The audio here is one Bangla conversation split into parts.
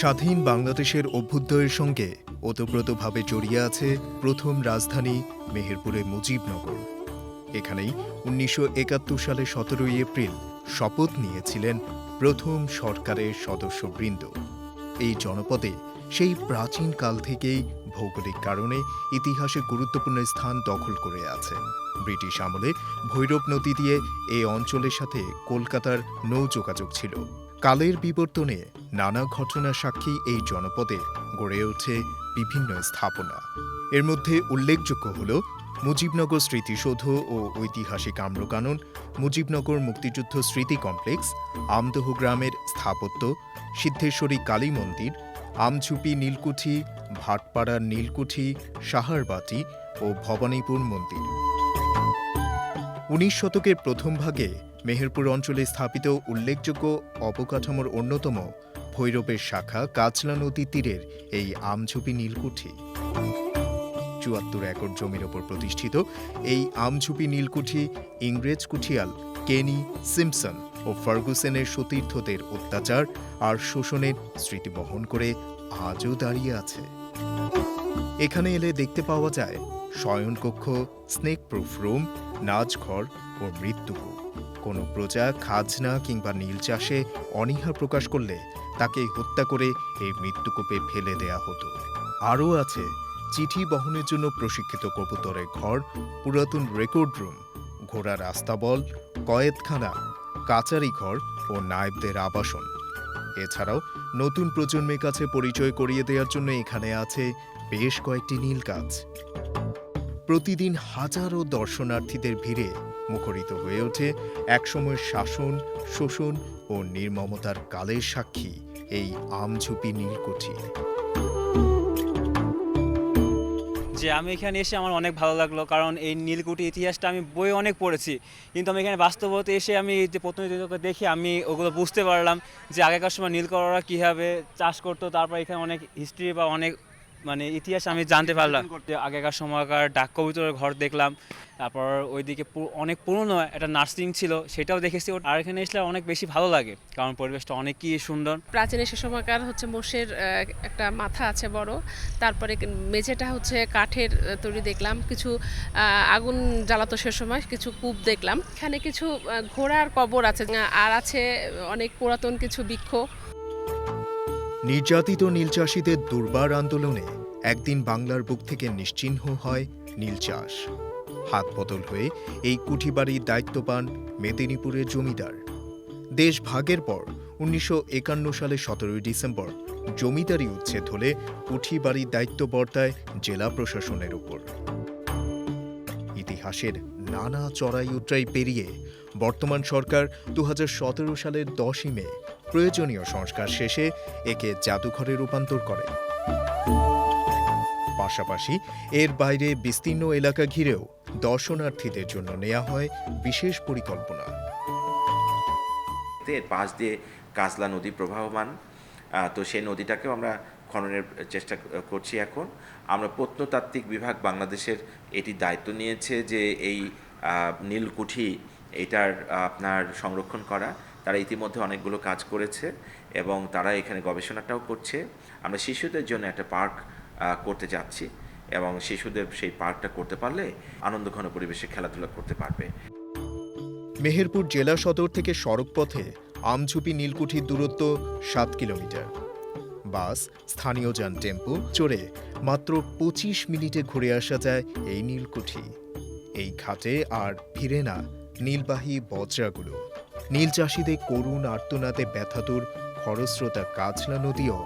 স্বাধীন বাংলাদেশের অভ্যুদয়ের সঙ্গে ওতপ্রোতভাবে জড়িয়ে আছে প্রথম রাজধানী মেহেরপুরের মুজিবনগর। এখানেই উনিশশো একাত্তর সালে সতেরোই এপ্রিল শপথ নিয়েছিলেন প্রথম সরকারের সদস্যবৃন্দ। এই জনপদে সেই প্রাচীন কাল থেকেই ভৌগোলিক কারণে ইতিহাসে গুরুত্বপূর্ণ স্থান দখল করে আছে। ব্রিটিশ আমলে ভৈরব নদী দিয়ে এই অঞ্চলের সাথে কলকাতার নৌ যোগাযোগ ছিল। কালের বিবর্তনে নানা ঘটনার সাক্ষী এই জনপদে গড়ে ওঠে বিভিন্ন স্থাপনা। এর মধ্যে উল্লেখযোগ্য হল মুজিবনগর স্মৃতিসৌধ ও ঐতিহাসিক আম্রকানন, মুজিবনগর মুক্তিযুদ্ধ স্মৃতি কমপ্লেক্স, আমদহ গ্রামের স্থাপত্য, সিদ্ধেশ্বরী কালী মন্দির, আমঝুপি নীলকুঠি, ভাটপাড়ার নীলকুঠি, সাহারবাটি ও ভবানীপুর মন্দির। উনিশ শতকের প্রথম ভাগে মেহেরপুর অঞ্চলে স্থাপিত উল্লেখযোগ্য অবকাঠামোর অন্যতম ভৈরবের শাখা কাচলা নদী তীরের এই আমঝুপি নীলকুঠি। চুয়াত্তর একর জমির ওপর প্রতিষ্ঠিত এই আমঝুপি নীলকুঠি ইংরেজ কুঠিয়াল কেনি সিমসন ও ফার্গুসেনের সতীর্থদের অত্যাচার আর শোষণের স্মৃতি বহন করে আজও দাঁড়িয়ে আছে। এখানে এলে দেখতে পাওয়া যায় শয়নকক্ষ স্নেক প্রুফ রুম, নাচঘর ও মৃত্যুকূপ কোনো প্রজা খাজনা কিংবা নীল চাষে অনীহা প্রকাশ করলে তাকে হত্যা করে এই মৃত্যুকূপে ফেলে দেয়া হতো। আরও আছে, চিঠি বহনের জন্য প্রশিক্ষিত কবুতরের ঘর, পুরাতন রেকর্ড রুম ঘোড়ার আস্তাবল কয়েদখানা, কাচারি ঘর ও নায়েবদের আবাসন। এছাড়াও নতুন প্রজন্মের কাছে পরিচয় করিয়ে দেওয়ার জন্য এখানে আছে বেশ কয়েকটি নীল গাছ প্রতিদিন হাজারো দর্শনার্থীদের ভিড়ে মুখরিত হয়ে ওঠে একসময়ের শাসন, শোষণ ও নির্মমতার কালের সাক্ষী এই আমঝুপি নীলকুঠি। যে আমি এখানে এসে আমার অনেক ভালো লাগল, কারণ এই নীলকুঠি ইতিহাসটা আমি বই অনেক পড়েছি। কিন্তু আমি এখানে বাস্তবতে এসে আমি যে প্রতিনিধিত্বকে দেখে আমি ওগুলো বুঝতে পারলাম যে আগেকার সময় নীলকররা কীভাবে চাষ করতো, তারপর এখানে অনেক হিস্ট্রি বা অনেক মানে ইতিহাস আমি জানতে পারলাম। আগেকার সময়কার ডাক কবিতরের ঘর দেখলাম, তারপর ওইদিকে অনেক পুরনো একটা নার্সিং ছিল, সেটাও দেখেছি। আর এখানে এসলে অনেক বেশি ভালো লাগে, কারণ পরিবেশটা অনেকই সুন্দর। প্রাচীন সে সময়কার হচ্ছে মোষের একটা মাথা আছে বড়, তারপরে মেঝেটা হচ্ছে কাঠের তৈরি দেখলাম। কিছু আগুন জ্বালাতো সে সময়, কিছু কূপ দেখলাম। এখানে কিছু ঘোড়ার কবর আছে আর আছে অনেক পুরাতন কিছু বৃক্ষ। নির্যাতিত নীল চাষিদের দুর্বার আন্দোলনে একদিন বাংলার বুক থেকে নিশ্চিহ্ন হয় নীল চাষ। হাত বদল হয়ে এই কুঠিবাড়ির দায়িত্ব পান মেদিনীপুরের জমিদার। দেশ ভাগের পর উনিশশো সালের সতেরোই ডিসেম্বর জমিদারি উচ্ছেদ হলে কুঠিবাড়ির দায়িত্ব বর্তায় জেলা প্রশাসনের উপর। ইতিহাসের নানা চড়াই উতরাই পেরিয়ে বর্তমান সরকার দু হাজার সতেরো সালের দশই মে প্রয়োজনীয় সংস্কার শেষে একে জাদুঘরে রূপান্তর করে। পাশাপাশি এর বাইরে বিস্তীর্ণ এলাকা ঘিরেও দর্শনার্থীদের জন্য নেওয়া হয় বিশেষ পরিকল্পনা। এর পাশ দিয়ে কাজলা নদী প্রবাহমান তো সেই নদীটাকেও আমরা খননের চেষ্টা করছি এখন। আমরা প্রত্নতাত্ত্বিক বিভাগ বাংলাদেশের এটি দায়িত্ব নিয়েছে যে এই নীলকুঠি, এটার আপনার সংরক্ষণ করা। তারা ইতিমধ্যে অনেকগুলো কাজ করেছে এবং তারা এখানে গবেষণাটাও করছে। আমরা শিশুদের জন্য একটা পার্ক করতে যাচ্ছি এবং শিশুদের সেই পার্কটা করতে পারলে আনন্দঘন পরিবেশে খেলাধুলা করতে পারবে। মেহেরপুর জেলা সদর থেকে সড়কপথে আমঝুপি নীলকুঠির দূরত্ব সাত কিলোমিটার। বাস, স্থানীয় যান টেম্পো চড়ে মাত্র পঁচিশ মিনিটে ঘুরে আসা যায় এই নীলকুঠি। এই ঘাটে আর ফিরে না নীলবাহী বজ্রাগুলো। নীল চাষিদের করুণ আর্তনাতে ব্যথাতুর খরস্রোতা কাজলা নদীও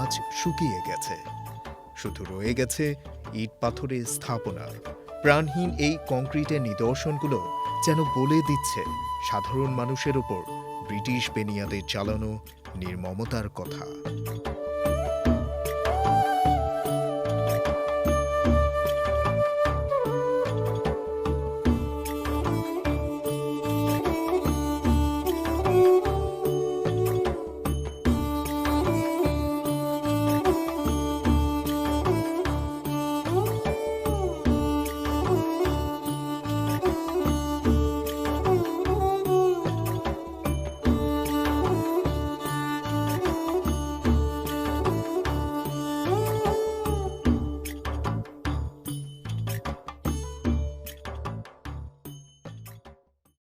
আজ শুকিয়ে গেছে। শুধু রয়ে গেছে ইট পাথরের স্থাপনা। প্রাণহীন এই কংক্রিটের নিদর্শনগুলো যেন বলে দিচ্ছে সাধারণ মানুষের ওপর ব্রিটিশ বেনিয়াদের চালানো নির্মমতার কথা।